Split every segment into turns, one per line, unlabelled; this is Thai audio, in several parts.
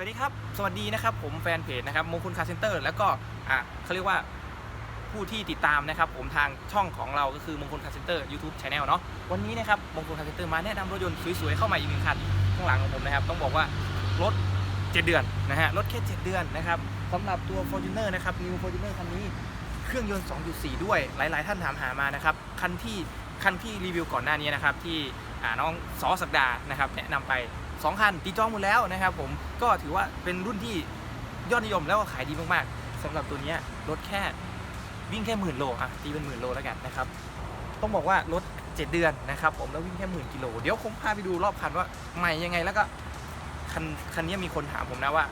สวัสดีนะครับ ผมแฟนเพจนะครับมงคลคาร์เซ็นเตอร์แล้วก็อะเขาเรียกว่าผู้ที่ติดตามนะครับ ผมทางช่องของเราก็คือมงคลคาร์เซ็นเตอร์ยูทูบช anel เนาะวันนี้นะครับมงคลคาร์เซ็นเตอร์มาแนะนำรถยนต์สวยๆเข้ามาอีกหนึ่งคันข้างหลังของผมนะครับ ต้องบอกว่ารถ 7 เดือนนะฮะรถแค่ 7 เดือนนะครับสำหรับตัว Fortuner นะครับ New Fortuner คันนี้เครื่องยนต์ 2.4 ด้วยหลาย ๆ ท่านถามหามานะครับคันที่คันที่รีวิวก่อนหน้านี้นะครับที่น้องสอสักดานะครับแนะนำไป 2คันตีจองหมดแล้วนะครับผมก็ถือว่าเป็นรุ่นที่ยอดนิยมแล้วก็ขายดีมากๆสำหรับตัวนี้รถแค่วิ่งแค่หมื่นโลอะตีเป็นหมื่นโลแล้วกันนะครับต้องบอกว่ารถ7เดือนนะครับผมแล้ววิ่งแค่หมื่นกิโลเดี๋ยวผมพาไปดูรอบคันว่าใหม่ยังไงแล้วก็คันคันนี้มีคนถามผมนะว่า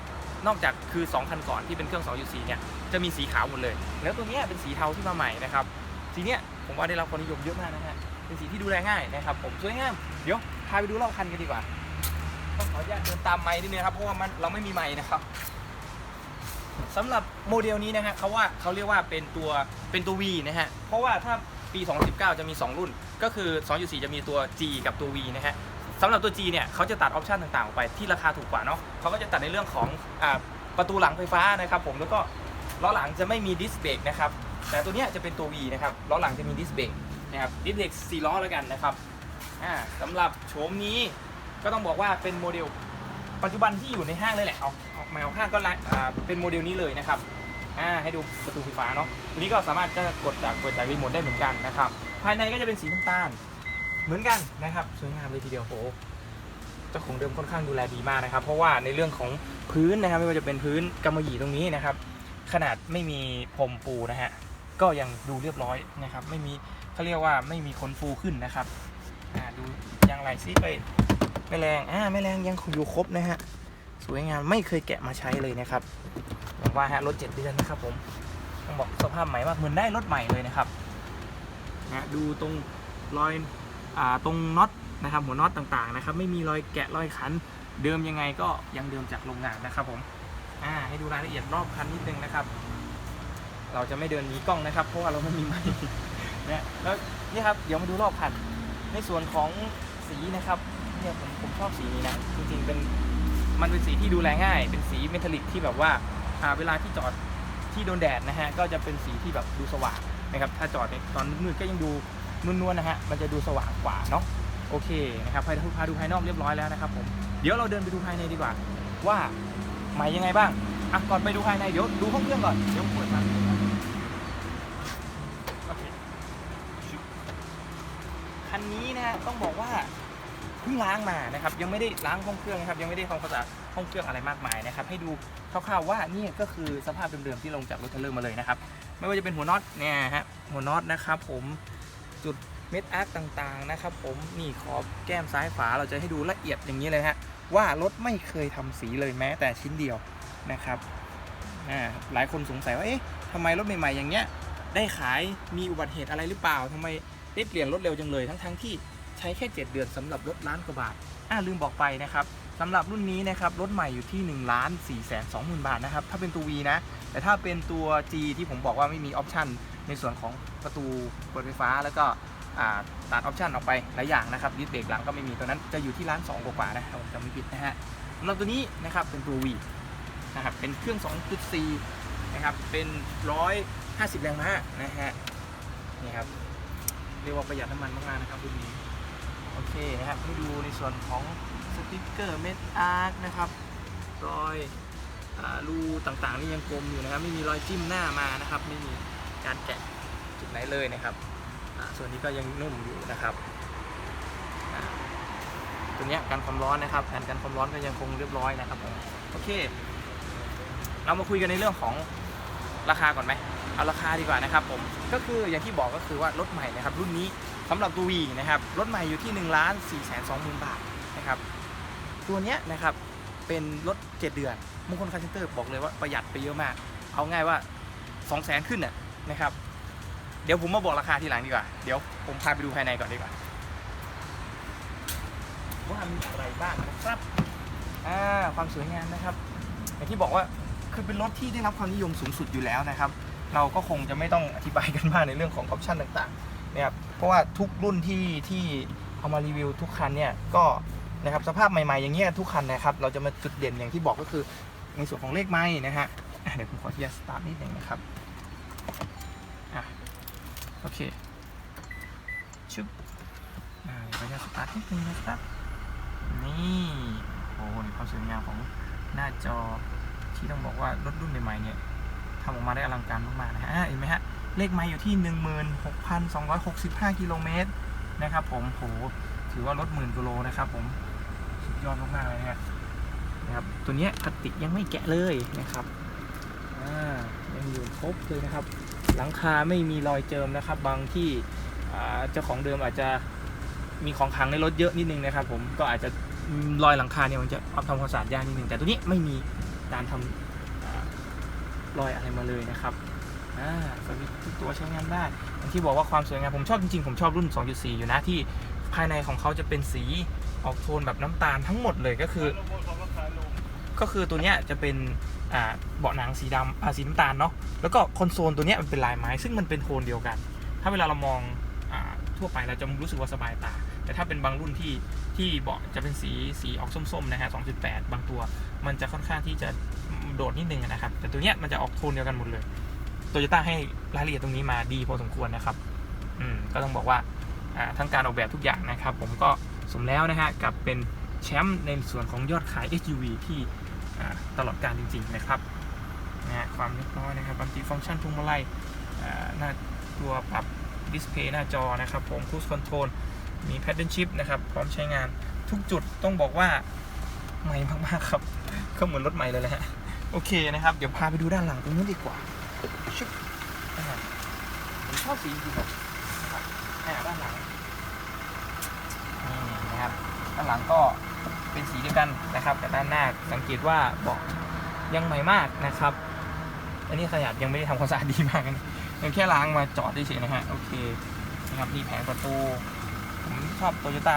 นอกจากคือ 2 คันก่อนที่เป็นเครื่อง2.4เนี่ยจะมีสีขาวหมดเลย แล้วตัวนี้เป็นสีเทาที่มาใหม่นะครับสีเนี้ยผมว่าได้รับความนิยมเยอะมากนะฮะเป็นสีที่ดูแลง่ายนะครับผมสวยงามเดี๋ยวพาไปดูรอบคันกันดีกว่า ต้องขออนุญาตเดินตามไม้นิดนึงนะครับเพราะว่ามันเราไม่มีไม้นะครับสำหรับโมเดลนี้นะฮะเขาว่าเขาเรียกว่าเป็นตัวเป็นตัว V นะฮะเพราะว่าถ้าปี 2019 จะมี 2 รุ่น ก็คือ 2.4 จะมีตัว G กับตัว V นะฮะสำหรับตัว G เนี่ยเขาจะตัดออปชันต่างๆออกไปที่ราคาถูกกว่าเนาะเขาก็จะตัดในเรื่องของอาประตูหลังไฟฟ้านะครับผมแล้วก็ล้อหลังจะไม่มีดิสเบรกนะครับแต่ตัวเนี้ยจะเป็นตัว V นะครับล้อหลังจะมีดิสเบรกนะครับดิสเบรก4ล้อแล้วกันนะครับอ่าสำหรับโฉมนี้ ก็ต้องบอกว่าเป็นโมเดล ปัจจุบันที่อยู่ในห้างเลยแหละเอาเอามาเอาห้างก็ละอ่าเป็นโมเดลนี้เลยนะครับอ่าให้ดูประตูไฟฟ้าเนาะตัวนี้ก็สามารถจะกดจากเปิดจากรีโมทได้เหมือนกันนะครับ ภายในก็จะเป็นสีน้ำตาลเหมือนกันนะครับสวยงามเลยทีเดียวโหเจ้าของเดิมค่อนข้างดูแลดีมากนะครับ เพราะว่าในเรื่องของพื้นนะครับไม่ว่าจะเป็นพื้นกำมะหยี่ตรงนี้นะครับ ขนาดไม่มีพรมปูนะฮะก็ยังดูเรียบร้อยนะครับ ไม่มีเขาเรียกว่าไม่มีขนฟูขึ้นนะครับอ่าดูยางไหลซีไป ม่แรงอ่าไม่แรงยังอยู่ครบนะฮะ สวยงามไม่เคยแกะมาใช้เลยนะครับบอกว่าฮะรถเจ็ดเดือนนะครับผมต้องบอกสภาพใหม่มากเหมือนได้รถใหม่เลยนะครับนะดูตรงรอยอ่าตรงน็อตนะครับหัวน็อตต่างๆนะครับ ไม่มีรอยแกะรอยขัน เดิมยังไงก็ยังเดิมจากโรงงานนะครับผมอ่าให้ดูรายละเอียดรอบคันนิดนึงนะครับ เราจะไม่เดินหนีกล้องนะครับ เพราะว่าเราไม่มีไมค์นะแล้วนี่ครับเดี๋ยวมาดูรอบคันในส่วนของ สีนะครับเนี่ยผมผมชอบสีนี้นะจริงๆเป็นมันเป็นสีที่ดูแลง่าย เป็นสีเมทัลลิกที่แบบว่าอ่าเวลาที่จอดที่โดนแดดนะฮะก็จะเป็นสีที่แบบดูสว่างนะครับถ้าจอดในตอนมืดๆก็ยังดูนวลๆนะฮะมันจะดูสว่างกว่าเนาะโอเคนะครับพาดูพาดูภายนอกเรียบร้อยแล้วนะครับผมเดี๋ยวเราเดินไปดูภายในดีกว่า ว่าใหม่ยังไงบ้างอะก่อนไปดูภายในเดี๋ยวดูห้องเครื่องก่อนเดี๋ยวผมเปิดมาคันนี้นะฮะต้องบอกว่า พิ่งล้างมานะครับยังไม่ได้ล้างห้องเครื่องนะครับยังไม่ได้ทำความสะอาดห้องเครื่องอะไรมากมายนะครับให้ดูคร่าวๆว่านี่ก็คือสภาพเดิมๆที่ลงจากรถเทรลเลอร์มาเลยนะครับไม่ว่าจะเป็นหัวน็อตเนี่ยฮะหัวน็อตนะครับผมจุดเม็ดอาร์คต่างๆนะครับผมนี่ขอบแก้มซ้ายฝาเราจะให้ดูละเอียดอย่างนี้เลยฮะว่ารถไม่เคยทำสีเลยแม้แต่ชิ้นเดียวนะครับอ่าหลายคนสงสัยว่าเอ๊ะทำไมรถใหม่ๆอย่างเงี้ยได้ขายมีอุบัติเหตุอะไรหรือเปล่าทำไมได้เปลี่ยนรถเร็วจังเลยทั้งๆที่ ใช้แค่ 7 เดือนสำหรับรถล้านกว่าบาทอ่าลืมบอกไปนะครับสำหรับรุ่นนี้นะครับรถใหม่อยู่ที่1ล้าน4แสน2หมื่นบาทนะครับถ้าเป็นตัว V นะ แต่ถ้าเป็นตัว G ที่ผมบอกว่าไม่มีออปชันในส่วนของประตูเปิดไฟฟ้าแล้วก็ตัดออปชันออกไปหลายอย่างนะครับดิสเบรกหลังก็ไม่มีตัวนั้นจะอยู่ที่ร้าน2กว่านะถ้าผมจำไม่ผิดนะฮะสำหรับตัวนี้นะครับเป็นตัว V นะครับเป็นเครื่อง 2.4 นะครับเป็น 150 แรงม้านะฮะนี่ครับเรียกว่าประหยัดน้ำมันมากๆนะครับรุ่นนี้ โอเคนะครับให้ดูในส่วนของสติ๊กเกอร์เม็ดอาร์คนะครับรอยอรูต่างๆนี่ยังกลมอยู่นะครับ ไม่มีรอยจิ้มหน้ามานะครับ ไม่มีการแกะจุดไหนเลยนะครับ ส่วนนี้ก็ยังนุ่มอยู่นะครับตัวนี้กันความร้อนนะครับแผ่นกันความร้อนก็ยังคงเรียบร้อยนะครับผมโอเค เรามาคุยกันในเรื่องของราคาก่อนไหมเอาราคาดีกว่านะครับผมก็คืออย่างที่บอกก็คือว่ารถใหม่นะครับรุ่นนี้ สำหรับตัววีนะครับรถใหม่อยู่ที่1นึ่งล้านสี่แสนสองหมื่นบาทนะครับตัวเนี้ยนะครับเป็นรถ 7 เดือนมงคลคาร์เซนเตอร์บอกเลยว่าประหยัดไปเยอะมาก เอาง่ายว่า 2 0 0แสนขึ้นน่ะนะครับ เดี๋ยวผมมาบอกราคาทีหลังดีกว่า เดี๋ยวผมพาไปดูภายในก่อนดีกว่าว่ามีอะไรบ้างนะครับอ่าความสวยงามนะครับอย่างที่บอกว่าคือเป็นรถที่ได้รับความนิยมสูงสุดอยู่แล้วนะครับ เราก็คงจะไม่ต้องอธิบายกันมากในเรื่องของออปชั่นต่างๆ นะครับเพราะว่าทุกรุ่นที่ที่เอามารีวิวทุกคันเนี่ยก็นะครับสภาพใหม่ๆอย่างเงี้ยทุกคันนะครับ เราจะมาจุดเด่นอย่างที่บอกก็คือในส่วนของเลขไม้นะฮะเดี๋ยวผมขอที่จะสตาร์ทนิดหนึ่งนะครับอะโอเคชุบอ่าเดี๋ยวขออนุญาตสตาร์ทนิดนึงนะครับนี่โอ้โหนี่ความสวยงามของหน้าจอที่ต้องบอกว่ารถรุ่นใหม่ๆเนี่ยทำออกมาได้อลังการมากๆนะฮะเห็นไหมฮะ เลขไม้อยู่ที่ 16,265 กิโลเมตรนะครับผมโหถือว่ารถหมื่นกิโลนะครับผมสุดยอดมากๆเลยนะนะครับตัวนี้พลาสติกยังไม่แกะเลยนะครับยังอยู่ครบเลยนะครับ หลังคาไม่มีรอยเจิมนะครับ บางที่เจ้าของเดิมอาจจะมีของขังในรถเยอะนิดนึงนะครับ ผมก็อาจจะรอยหลังคาเนี่ยมันจะเอาทำความสะอาดยากนิดนึงแต่ตัวนี้ไม่มีการทำอ่ารอยอะไรมาเลยนะครับ อ่าสวิตช์ทุกตัวใช้งานได้อย่างที่บอกว่าความสวยงามผมชอบจริงๆ ผมชอบรุ่น 2.4 อยู่นะที่ภายในของเขาจะเป็นสีออกโทนแบบน้ำตาลทั้งหมดเลยก็คือ ก็คือตัวเนี้ยจะเป็นอ่าเบาะหนังสีดำอ่าสีน้ำตาลเนาะแล้วก็คอนโซลตัวเนี้ยมันเป็นลายไม้ ซึ่งมันเป็นโทนเดียวกัน ถ้าเวลาเรามองอ่าทั่วไปเราจะรู้สึกว่าสบายตา แต่ถ้าเป็นบางรุ่นที่ที่เบาะจะเป็นสีสีออกส้มๆนะฮะ 2.8 บางตัว มันจะค่อนข้างที่จะโดดนิดนึงนะครับ แต่ตัวเนี้ยมันจะออกโทนเดียวกันหมดเลย โตโยต้าให้รายละเอียดตรงนี้มาดีพอสมควรนะครับ อืมก็ต้องบอกว่าทั้งการออกแบบทุกอย่างนะครับ ผมก็สมแล้วนะฮะกับเป็นแชมป์ในส่วนของยอดขาย SUV ที่อ่ตลอดการจริง ๆ นะครับนะฮะความเรียบร้อยนะครับบัมตีฟังก์ชันพวงมาลัยอ่าหน้าตัวปรับดิสเพย์หน้าจอนะครับ ผมคู i คอนโทรลมีแพดเดิลชิพนะครับ พร้อมใช้งานทุกจุดต้องบอกว่าใหม่มาก ๆ ครับ ก็เหมือนรถใหม่เลยแหละฮะโอเคนะครับ เดี๋ยวพาไปดูด้านหลังตรงนู้นดีกว่า ชึบอ่าผมชอบสีจริงๆครับนะครับอ่าด้านหลังนี่นะครับด้านหลังก็เป็นสีเดียวกันนะครับแต่ด้านหน้าสังเกตว่าเบาะยังใหม่มากนะครับ อันนี้ขยับยังไม่ได้ทำความสะอาดดีมากนะยังแค่ล้างมาจอดเฉยๆนะฮะโอเคนะครับนี่แผงประตู ผมชอบโตโยต้า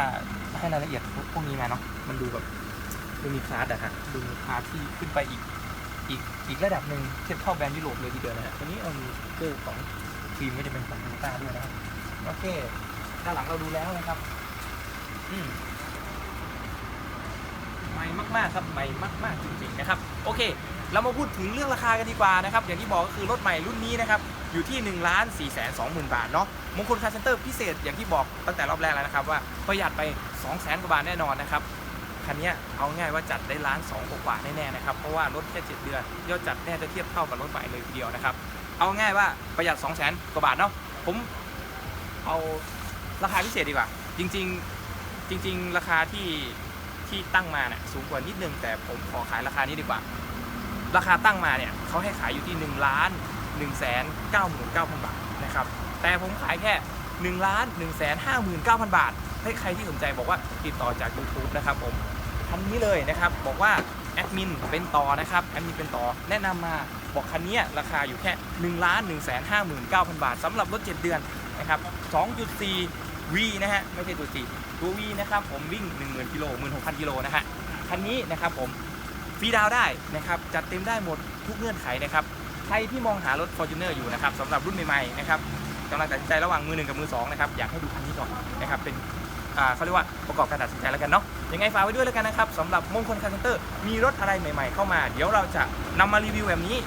ให้รายละเอียดพวกนี้มาเนาะมันดูแบบดูมีคลาสอะฮะดูมีคลาสที่ขึ้นไปอีก อีกอีกระดับหนึ่งเทียบเท่าแบรนด์ยุโรปเลยทีเดียวนะฮะตัวนี้เอามีเกอร์ของฟิล์มก็จะเป็นของโตโยต้าด้วยนะครับโอเคด้านหลังเราดูแล้วนะครับอืมใหม่มากๆครับใหม่มาก ๆจริงๆนะครับ โอเค เรามาพูดถึงเรื่องราคากันดีกว่านะครับ อย่างที่บอกก็คือรถใหม่รุ่นนี้นะครับอยู่ที่1นึ่งล้านสี่แสนสองหมื่นบาทเนาะมงคลคาร์เซนเตอร์พิเศษอย่างที่บอกตั้งแต่รอบแรกแล้วนะครับว่าประหยัดไป2องแสนกว่าบาทแน่นอนนะครับ คันเนี้เอาง่ายว่าจัดได้ล้านสองกว่าแน่ๆนะครับ เพราะว่ารถแค่ 7 เดือนยอดจัดแน่จะเทียบเท่ากับรถใหม่เลยทีเดียวนะครับ เอาง่ายว่าประหยัด2 0 0 0 0 0กว่าบาทเนาะผมเอาราคาพิเศษดีกว่า จริงๆจริง ๆ ราคาที่ที่ตั้งมาเนี่ยสูงกว่านิดนึง แต่ผมขอขายราคานี้ดีกว่า ราคาตั้งมาเนี่ยเขาให้ขายอยู่ที่1ล้าน1แสน99,000บาทนะครับแต่ผมขายแค่1ล้าน1แสน59,000บาท ให้ใครที่สนใจบอกว่าติดต่อจาก YouTube นะครับผมคันนี้เลยนะครับบอกว่าแอดมินเป็นต่อนะครับแอดมินเป็นต่อแนะนำมาบอกคันนี้ราคาอยู่แค่1ล้าน1 5 9 0 0 0บาทสำหรับรถ 7 เดือนนะครับ2.4 V นะฮะไม่ใช่ตัว G ตัว V นะครับผมวิ่ง 10,000กิโล16,000กิโลนะฮะคันนี้นะครับผมฟรีดาวได้นะครับจัดเต็มได้หมดทุกเงื่อนไขนะครับใครที่มองหารถ Fortuner อยู่นะครับสำหรับรุ่นใหม่ๆนะครับกำลังตัดสินใจระหว่างมือหนึ่งกับมือสองนะครับอยากให้ดูคันนี้ก่อนนะครับเป็น อ่าเขาเรียกว่าประกอบการตัดสินใจแล้วกันเนาะยังไงฝากไว้ด้วยแล้วกันนะครับสำหรับมงคลคาร์เซนเตอร์มีรถอะไรใหม่ ๆ เข้ามา เดี๋ยวเราจะนำมารีวิวแบบนี้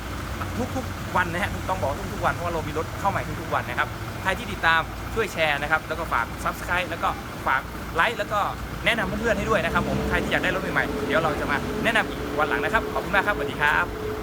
ทุกๆวันนะฮะต้องบอกทุกๆวันเพราะว่าเรามีรถเข้าใหม่ทุกๆวันนะครับใครที่ติดตามช่วยแชร์นะครับแล้วก็ฝาก Subscribe แล้วก็ฝากไลค์แล้วก็แนะนำเพื่อนๆให้ด้วยนะครับผมใครที่อยากได้รถใหม่ๆเดี๋ยวเราจะมาแนะนำอีกวันหลังนะครับขอบคุณมากครับสวัสดีครับ